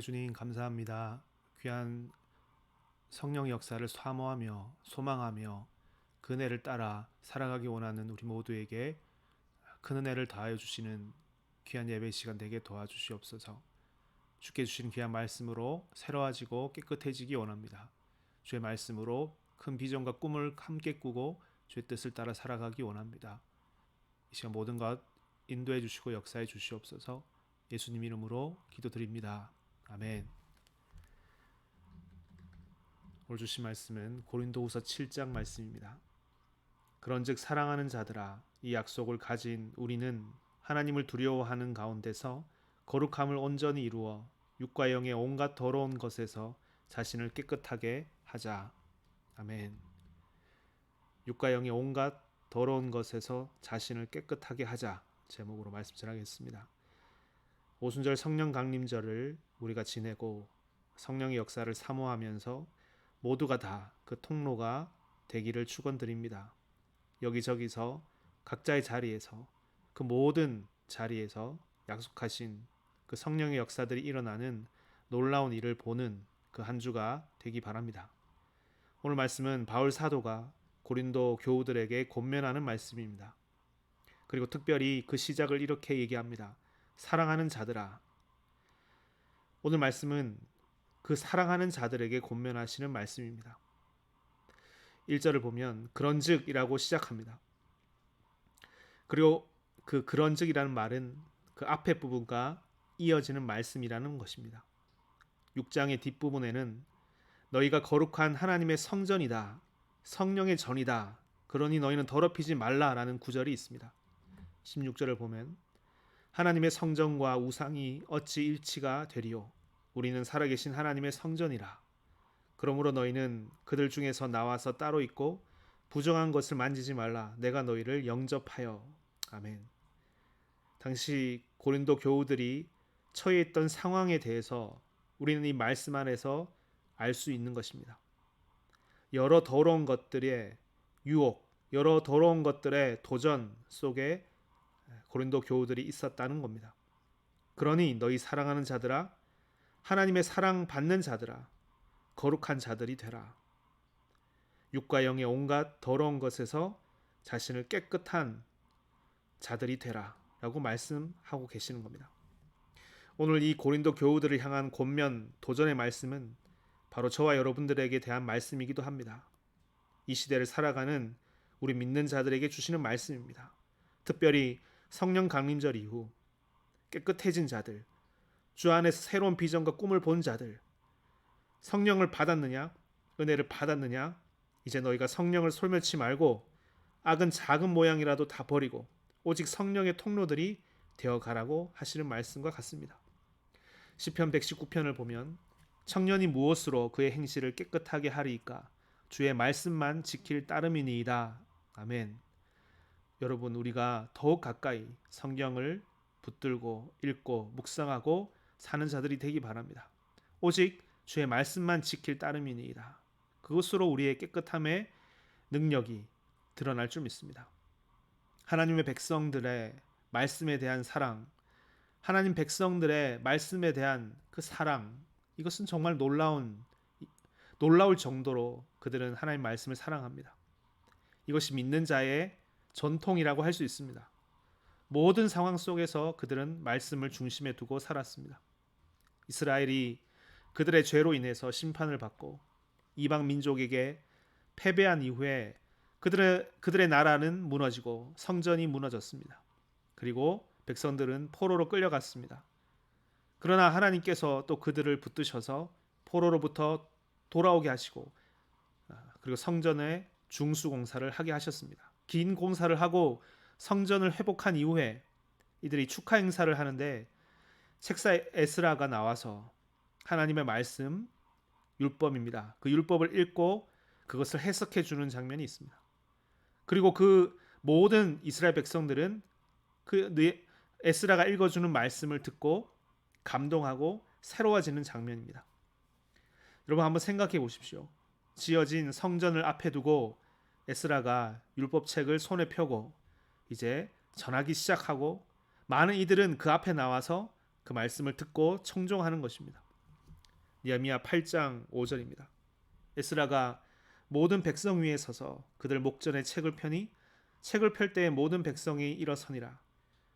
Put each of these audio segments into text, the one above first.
사랑해 주님 감사합니다. 귀한 성령 역사를 사모하며 소망하며 그 은혜를 따라 살아가기 원하는 우리 모두에게 큰 은혜를 더하여 주시는 귀한 예배 시간 되게 도와주시옵소서. 주께 주신 귀한 말씀으로 새로워지고 깨끗해지기 원합니다. 주의 말씀으로 큰 비전과 꿈을 함께 꾸고 주의 뜻을 따라 살아가기 원합니다. 이 시간 모든 것 인도해 주시고 역사해 주시옵소서. 예수님 이름으로 기도드립니다. 아멘. 오늘 주신 말씀은 고린도후서 7장 말씀입니다. 그런즉 사랑하는 자들아 이 약속을 가진 우리는 하나님을 두려워하는 가운데서 거룩함을 온전히 이루어 육과 영의 온갖 더러운 것에서 자신을 깨끗하게 하자. 아멘. 육과 영의 온갖 더러운 것에서 자신을 깨끗하게 하자. 제목으로 말씀 전하겠습니다. 오순절 성령 강림절을 우리가 지내고 성령의 역사를 사모하면서 모두가 다 그 통로가 되기를 축원드립니다. 여기저기서 각자의 자리에서 그 모든 자리에서 약속하신 그 성령의 역사들이 일어나는 놀라운 일을 보는 그 한 주가 되기 바랍니다. 오늘 말씀은 바울 사도가 고린도 교우들에게 권면하는 말씀입니다. 그리고 특별히 그 시작을 이렇게 얘기합니다. 사랑하는 자들아. 오늘 말씀은 그 사랑하는 자들에게 권면하시는 말씀입니다. 1절을 보면 그런즉이라고 시작합니다. 그리고 그 그런즉이라는 말은 그 앞에 부분과 이어지는 말씀이라는 것입니다. 6장의 뒷부분에는 너희가 거룩한 하나님의 성전이다. 성령의 전이다. 그러니 너희는 더럽히지 말라라는 구절이 있습니다. 16절을 보면 하나님의 성전과 우상이 어찌 일치가 되리요? 우리는 살아계신 하나님의 성전이라. 그러므로 너희는 그들 중에서 나와서 따로 있고 부정한 것을 만지지 말라. 내가 너희를 영접하여. 아멘. 당시 고린도 교우들이 처해 있던 상황에 대해서 우리는 이 말씀 안에서 알 수 있는 것입니다. 여러 더러운 것들의 유혹 여러 더러운 것들의 도전 속에 고린도 교우들이 있었다는 겁니다. 그러니 너희 사랑하는 자들아 하나님의 사랑 받는 자들아 거룩한 자들이 되라. 육과 영의 온갖 더러운 것에서 자신을 깨끗한 자들이 되라라고 말씀하고 계시는 겁니다. 오늘 이 고린도 교우들을 향한 권면 도전의 말씀은 바로 저와 여러분들에게 대한 말씀이기도 합니다. 이 시대를 살아가는 우리 믿는 자들에게 주시는 말씀입니다. 특별히 성령 강림절 이후 깨끗해진 자들, 주 안에서 새로운 비전과 꿈을 본 자들, 성령을 받았느냐, 은혜를 받았느냐, 이제 너희가 성령을 솔멸치 말고 악은 작은 모양이라도 다 버리고 오직 성령의 통로들이 되어 가라고 하시는 말씀과 같습니다. 시편 119편을 보면 청년이 무엇으로 그의 행실을 깨끗하게 하리이까 주의 말씀만 지킬 따름이니이다. 아멘. 여러분 우리가 더욱 가까이 성경을 붙들고 읽고 묵상하고 사는 자들이 되기 바랍니다. 오직 주의 말씀만 지킬 따름이니이다. 그것으로 우리의 깨끗함의 능력이 드러날 줄 믿습니다. 하나님의 백성들의 말씀에 대한 사랑, 하나님 백성들의 말씀에 대한 그 사랑, 이것은 정말 놀라운 놀라울 정도로 그들은 하나님 말씀을 사랑합니다. 이것이 믿는 자의 전통이라고 할 수 있습니다. 모든 상황 속에서 그들은 말씀을 중심에 두고 살았습니다. 이스라엘이 그들의 죄로 인해서 심판을 받고 이방 민족에게 패배한 이후에 그들의 그들의 나라는 무너지고 성전이 무너졌습니다. 그리고 백성들은 포로로 끌려갔습니다. 그러나 하나님께서 또 그들을 붙드셔서 포로로부터 돌아오게 하시고 아, 그리고 성전의 중수 공사를 하게 하셨습니다. 긴 공사를 하고 성전을 회복한 이후에 이들이 축하 행사를 하는데 책사 에스라가 나와서 하나님의 말씀 율법입니다. 그 율법을 읽고 그것을 해석해 주는 장면이 있습니다. 그리고 그 모든 이스라엘 백성들은 그 에스라가 읽어주는 말씀을 듣고 감동하고 새로워지는 장면입니다. 여러분 한번 생각해 보십시오. 지어진 성전을 앞에 두고 에스라가 율법책을 손에 펴고 이제 전하기 시작하고 많은 이들은 그 앞에 나와서 그 말씀을 듣고 청종하는 것입니다. 니아미야 8장 5절입니다. 에스라가 모든 백성 위에 서서 그들 목전에 책을 펴니 책을 펼 때에 모든 백성이 일어서니라.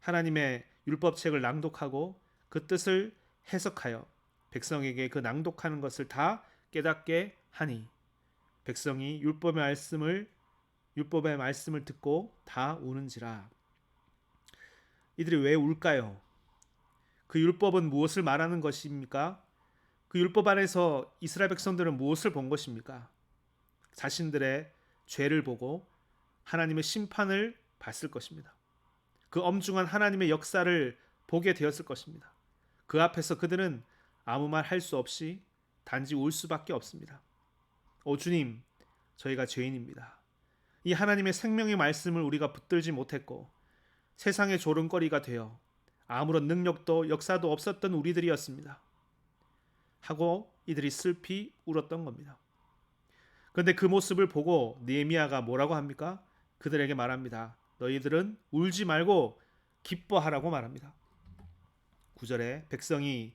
하나님의 율법책을 낭독하고 그 뜻을 해석하여 백성에게 그 낭독하는 것을 다 깨닫게 하니 백성이 율법의 말씀을 율법의 말씀을 듣고 다 우는지라. 이들이 왜 울까요? 그 율법은 무엇을 말하는 것입니까? 그 율법 안에서 이스라엘 백성들은 무엇을 본 것입니까? 자신들의 죄를 보고 하나님의 심판을 봤을 것입니다. 그 엄중한 하나님의 역사를 보게 되었을 것입니다. 그 앞에서 그들은 아무 말 할 수 없이 단지 울 수밖에 없습니다. 오 주님, 저희가 죄인입니다. 이 하나님의 생명의 말씀을 우리가 붙들지 못했고 세상의 조롱거리가 되어 아무런 능력도 역사도 없었던 우리들이었습니다. 하고 이들이 슬피 울었던 겁니다. 그런데 그 모습을 보고 느헤미야가 뭐라고 합니까? 그들에게 말합니다. 너희들은 울지 말고 기뻐하라고 말합니다. 9절에 백성이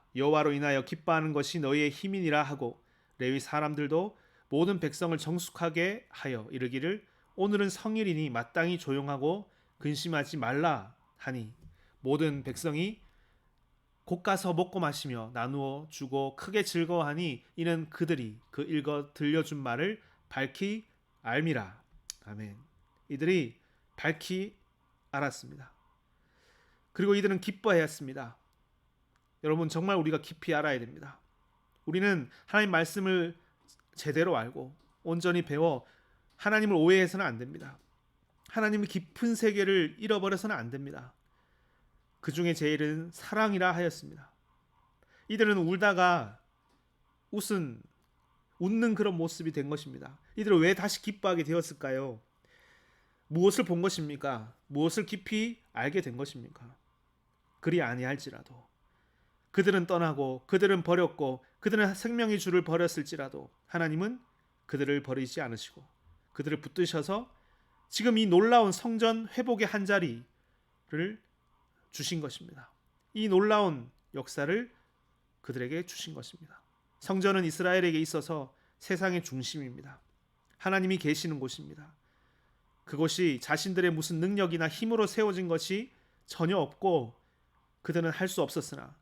여호와로 인하여 기뻐하는 것이 너희의 힘이니라 하고 레위 사람들도 모든 백성을 정숙하게 하여 이르기를 오늘은 성일이니 마땅히 조용하고 근심하지 말라 하니 모든 백성이 곧 가서 먹고 마시며 나누어 주고 크게 즐거워하니 이는 그들이 그 읽어 들려준 말을 밝히 알미라. 아멘. 이들이 밝히 알았습니다. 그리고 이들은 기뻐하였습니다. 여러분 정말 우리가 깊이 알아야 됩니다. 우리는 하나님 말씀을 제대로 알고 온전히 배워 하나님을 오해해서는 안 됩니다. 하나님의 깊은 세계를 잃어버려서는 안 됩니다. 그 중에 제일은 사랑이라 하였습니다. 이들은 울다가 웃은 웃는 그런 모습이 된 것입니다. 이들은 왜 다시 기뻐하게 되었을까요? 무엇을 본 것입니까? 무엇을 깊이 알게 된 것입니까? 그리 아니할지라도 그들은 떠나고 그들은 버렸고 그들은 생명의 주를 버렸을지라도 하나님은 그들을 버리지 않으시고 그들을 붙드셔서 지금 이 놀라운 성전 회복의 한 자리를 주신 것입니다. 이 놀라운 역사를 그들에게 주신 것입니다. 성전은 이스라엘에게 있어서 세상의 중심입니다. 하나님이 계시는 곳입니다. 그것이 자신들의 무슨 능력이나 힘으로 세워진 것이 전혀 없고 그들은 할 수 없었으나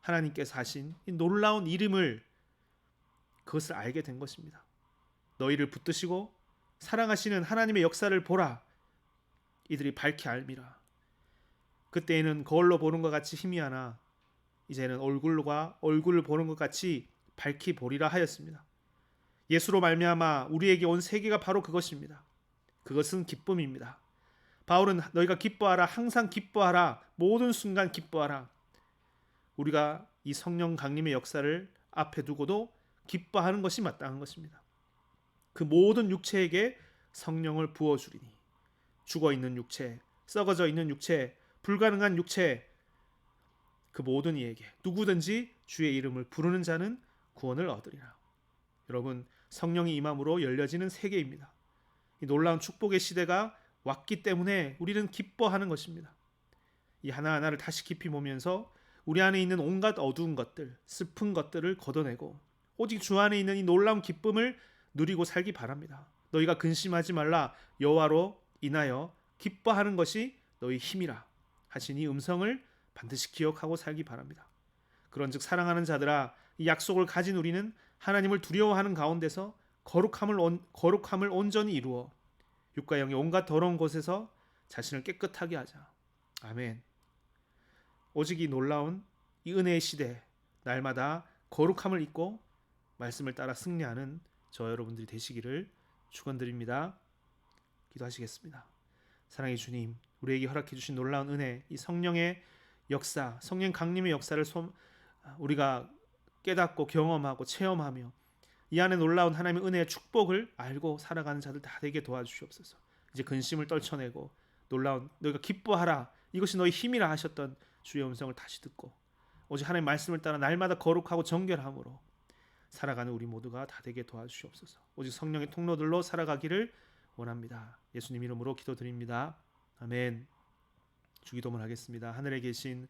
하나님께서 하신 이 놀라운 이름을 그것을 알게 된 것입니다. 너희를 붙드시고 사랑하시는 하나님의 역사를 보라. 이들이 밝히 알미라. 그때에는 거울로 보는 것 같이 희미하나 이제는 얼굴과 얼굴을 보는 것 같이 밝히 보리라 하였습니다. 예수로 말미암아 우리에게 온 세계가 바로 그것입니다. 그것은 기쁨입니다. 바울은 너희가 기뻐하라 항상 기뻐하라 모든 순간 기뻐하라. 우리가 이 성령 강림의 역사를 앞에 두고도 기뻐하는 것이 마땅한 것입니다. 그 모든 육체에게 성령을 부어 주리니 죽어 있는 육체, 썩어져 있는 육체, 불가능한 육체 그 모든 이에게 누구든지 주의 이름을 부르는 자는 구원을 얻으리라. 여러분 성령이 임함으로 열려지는 세계입니다. 이 놀라운 축복의 시대가 왔기 때문에 우리는 기뻐하는 것입니다. 이 하나하나를 다시 깊이 보면서 우리 안에 있는 온갖 어두운 것들, 슬픈 것들을 걷어내고 오직 주 안에 있는 이 놀라운 기쁨을 누리고 살기 바랍니다. 너희가 근심하지 말라 여호와로 인하여 기뻐하는 것이 너희 힘이라 하시니 음성을 반드시 기억하고 살기 바랍니다. 그런즉 사랑하는 자들아 이 약속을 가진 우리는 하나님을 두려워하는 가운데서 거룩함을 온, 거룩함을 온전히 이루어 육과 영의 온갖 더러운 곳에서 자신을 깨끗하게 하자. 아멘. 오직 이 놀라운 이 은혜의 시대 날마다 거룩함을 입고 말씀을 따라 승리하는 저 여러분들이 되시기를 축원드립니다. 기도하시겠습니다. 사랑의 주님, 우리에게 허락해 주신 놀라운 은혜, 이 성령의 역사, 성령 강림의 역사를 우리가 깨닫고 경험하고 체험하며 이 안에 놀라운 하나님의 은혜의 축복을 알고 살아가는 자들 다 되게 도와주시옵소서. 이제 근심을 떨쳐내고 놀라운 너희가 기뻐하라 이것이 너희 힘이라 하셨던 주의 음성을 다시 듣고 오직 하나님 말씀을 따라 날마다 거룩하고 정결함으로 살아가는 우리 모두가 다 되게 도와주시옵소서. 오직 성령의 통로들로 살아가기를 원합니다. 예수님 이름으로 기도드립니다. 아멘. 주기도문 하겠습니다. 하늘에 계신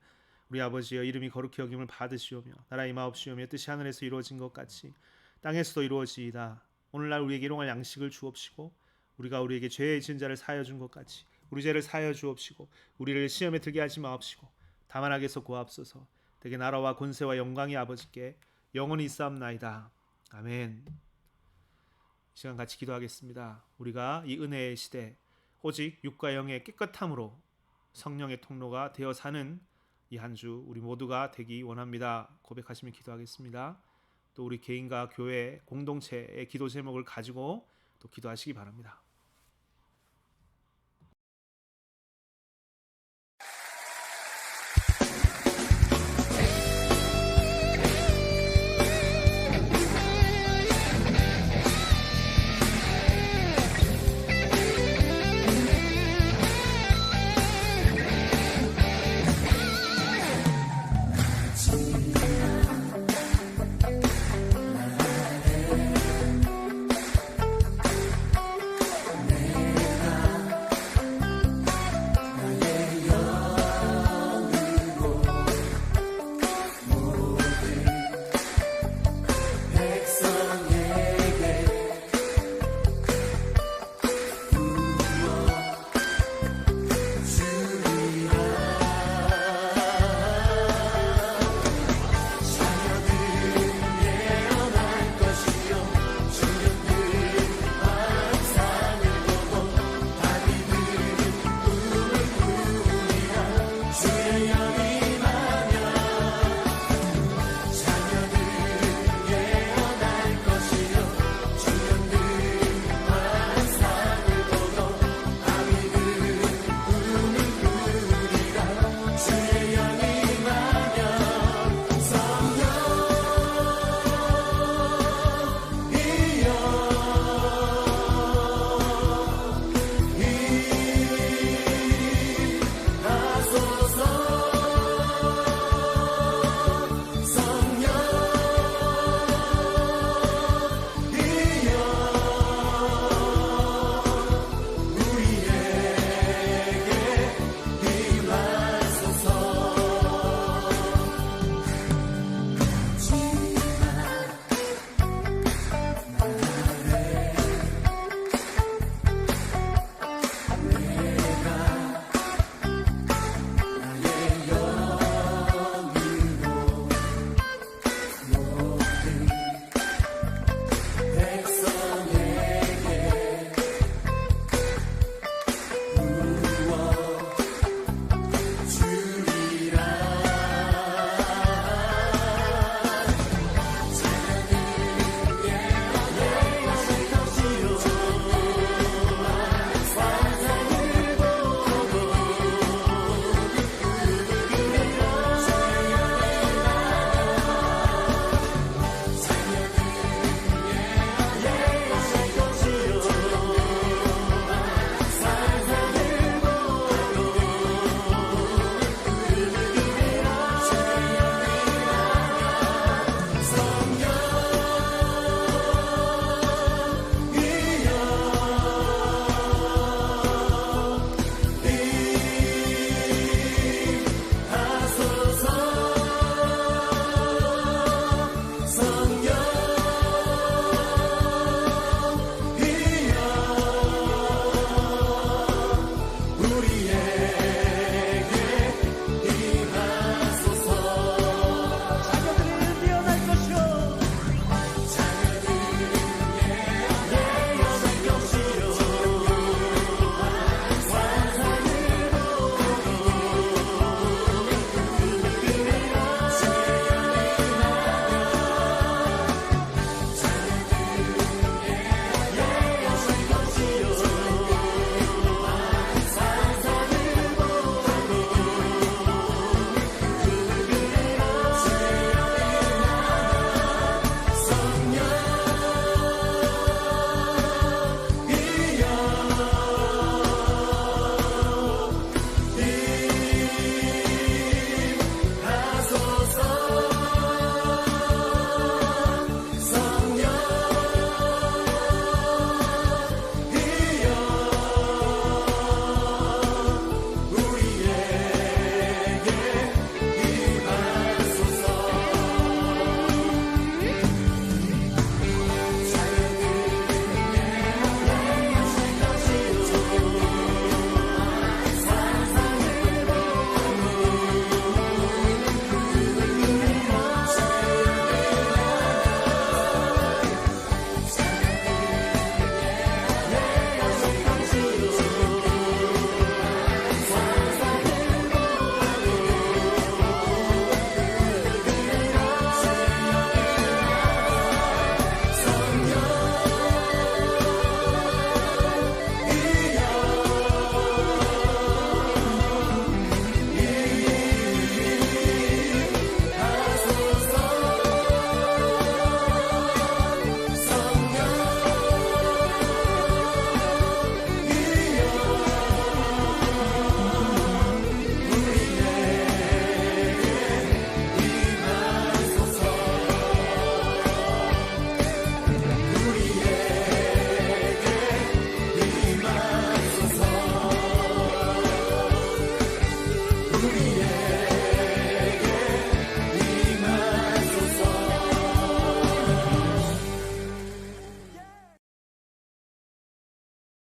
우리 아버지여 이름이 거룩히 여김을 받으시오며 나라 임하옵시오며 뜻이 하늘에서 이루어진 것 같이 땅에서도 이루어지이다. 오늘날 우리에게 일용할 양식을 주옵시고 우리가 우리에게 죄의 진 자를 사하여 준 것 같이 우리 죄를 사하여 주옵시고 우리를 시험에 들게 하지 마옵시고 다만 악에서 구하옵소서. 대개 나라와 권세와 영광이 아버지께 영원히 있사옵나이다. 아멘. 이 시간 같이 기도하겠습니다. 우리가 이 은혜의 시대 오직 육과 영의 깨끗함으로 성령의 통로가 되어 사는 이 한 주 우리 모두가 되기 원합니다. 고백하시며 기도하겠습니다. 또 우리 개인과 교회 공동체의 기도 제목을 가지고 또 기도하시기 바랍니다.